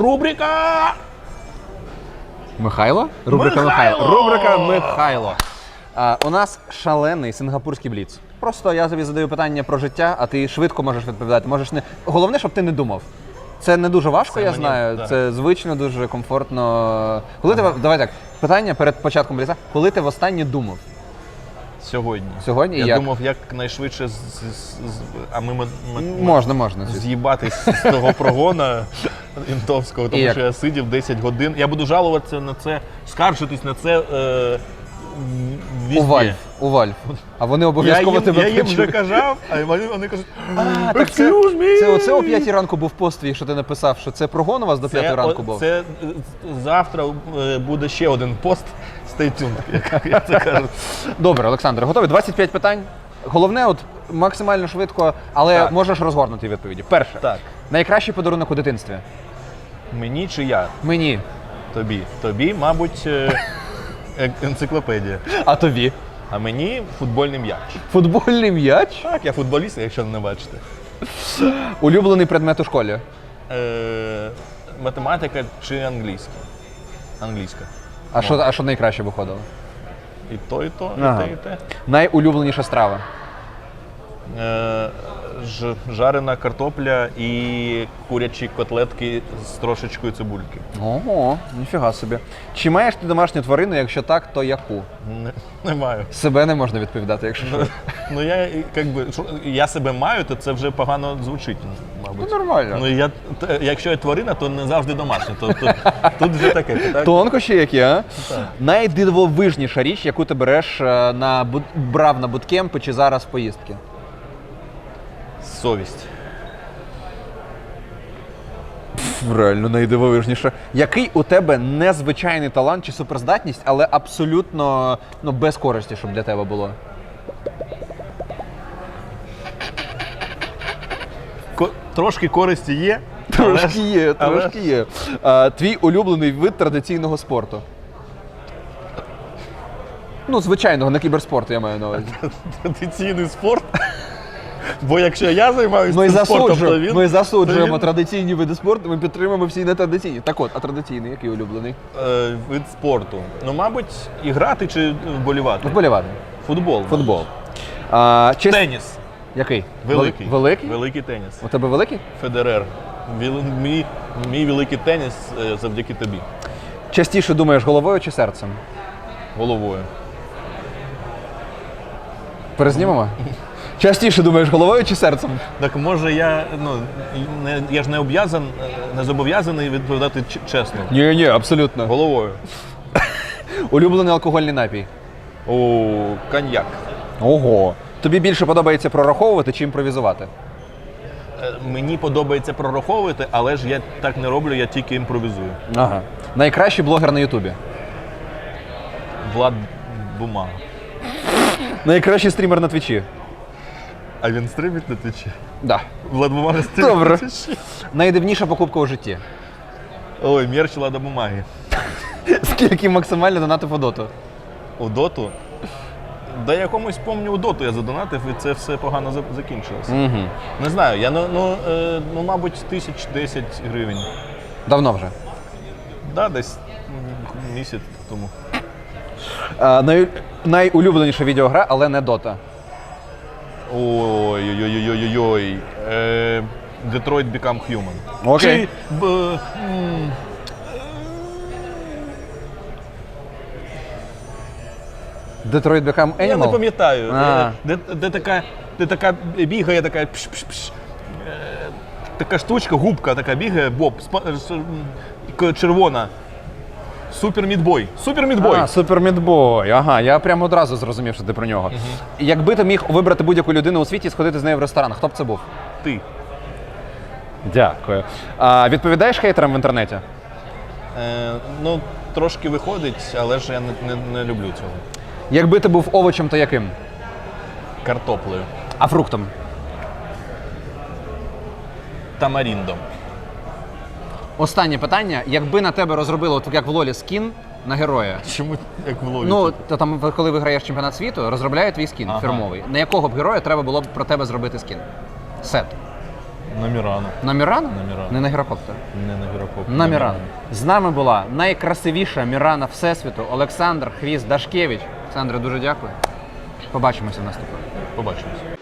Рубрика! Михайло? Рубрика Михайло! Михайло. Рубрика Михайло. А, у нас шалений сингапурський бліц. Просто я тобі задаю питання про життя, а ти швидко можеш відповідати. Можеш не головне, щоб ти не думав. Це не дуже важко, Це я мені, знаю. да. Це звично, дуже комфортно. Коли ти давай так, питання перед початком бліца. Коли ти востаннє думав? Сьогодні. Сьогодні? Я Як? думав, як найшвидше з, з- з- а ми, ми, ми- Можна, можна. з'їбатись з того прогона інтовського, тому як? що я сидів 10 годин. Я буду жалуватися на це, скаржитись на це. Е. У Вальф. У Вальф. А вони Я обов'язково їм, тебе я їм вже почують. казав, а вони, вони кажуть, А, так це, «Excuse me!» це оце о п'ятій ранку був пост твій, що ти написав, що це прогон у вас до п'ятої ранку був. Це е, завтра е, буде ще один пост. Stay tuned, як, як це кажуть. Добре, Олександр, готовий? 25 питань. Головне, от максимально швидко, але Так. можеш розгорнути відповіді. Перше, Так, найкращий подарунок у дитинстві. мені чи я? Мені. Тобі. Тобі, мабуть, е, е, енциклопедія. А тобі? А мені футбольний м'яч. Футбольний м'яч. Так, я футболіст, якщо не бачите. Улюблений предмет у школі. Е, математика чи англійська? Англійська. А що, а що найкраще виходило? І то, і то, і Ага. те, і те. Найулюбленіша страва. Е, жарена картопля і курячі котлетки з трошечкою цибульки. Ого, ніфіга собі. Чи маєш ти домашню тварину? Якщо так, то яку? Не, не маю. Себе не можна відповідати, якщо що. Ну я як би я себе маю, то це вже погано звучить, мабуть. Ну, нормально. Ну я т- якщо я тварина, то не завжди домашня. То, то, тут вже таке питання. Тонкощі які, а? Найдивовижніша річ, яку ти береш е, на буд- брав на буткемпи чи зараз в поїздки. Совість. Реально найдивовижніше. Який у тебе незвичайний талант чи суперздатність, але абсолютно ну, без користі, щоб для тебе було? Ко- трошки користі є. але Трошки ж- є, але трошки є. А, твій улюблений вид традиційного спорту. Ну, звичайного, не кіберспорту, я маю на увазі. Традиційний спорт. Бо якщо я займаюся Ми цим спортом, то він, ми засуджуємо він, традиційні види спорту, ми підтримуємо всі нетрадиційні. Так от, а традиційний, який улюблений? е, вид спорту. Ну, мабуть, і грати чи вболівати. Вболівати. Футбол. Футбол. А, чис- Теніс. Який? Великий. Великий? Великий теніс. У тебе великий? Федерер. Віл- Мій, мій великий теніс е, завдяки тобі. Частіше думаєш головою чи серцем? Головою. Перезнімемо? Частіше думаєш головою чи серцем? Так може я ну не я ж не об'язан, не зобов'язаний відповідати чесно. Ні, ні, абсолютно. Головою. Улюблений алкогольний напій. О, коньяк. Ого. Тобі більше подобається прораховувати чи імпровізувати? Е, Мені подобається прораховувати, але ж я так не роблю, я тільки імпровізую. Ага. Найкращий блогер на Ютубі. Влад Бумага. Найкращий стрімер на Твічі. А він стримить на твічі? Да. Влад Бумага стримить Добре. на твічі? Найдивніша покупка у житті. Ой, мерч Влада Бумаги. Скільки максимально донатив у доту? У доту. Да якомусь помню у доту я задонатив, і це все погано за- закінчилося. Угу. Не знаю, я ну, ну, е, ну мабуть, тисяч 10 гривень. Давно вже. Да, десь м, місяць тому. А, най... Найулюбленіша відеогра, але не дота. Ой-ой-ой-ой-ой-ой. Е, Detroit Become Human. Окей. Чи, м, Detroit Become Animal? я не пам'ятаю. А. Е, Де, де, така, де така бігає, така пш-пш-пш. Е, така штучка, губка така бігає, боб, спа- с- м, к- червона. Супер мідбой. Супер мідбой. А, Супер Мідбой. Ага, я прямо одразу зрозумів, що ти про нього. Якби ти міг вибрати будь-яку людину у світі і сходити з нею в ресторан, хто б це був? Ти. Дякую. А, відповідаєш хейтерам в інтернеті? Е, ну, трошки виходить, але ж я не, не, не люблю цього. Якби ти був овочем, то яким? Картоплею. А фруктом? Тамаріндом. Останнє питання: якби на тебе розробило от як в Лолі скін на героя, Чому як в лові? ну то там, коли виграєш чемпіонат світу, розробляють твій скін Ага. фірмовий. На якого б героя треба було б про тебе зробити скін? Сет. на Мірану. На Мірану? На Мірану. Не на гірокоптер. Не на Гірокоп. На Мірану. З нами була найкрасивіша Мірана Всесвіту Олександр Хвіз Дашкевич. Олександре, дуже дякую. Побачимося в наступному. Побачимось.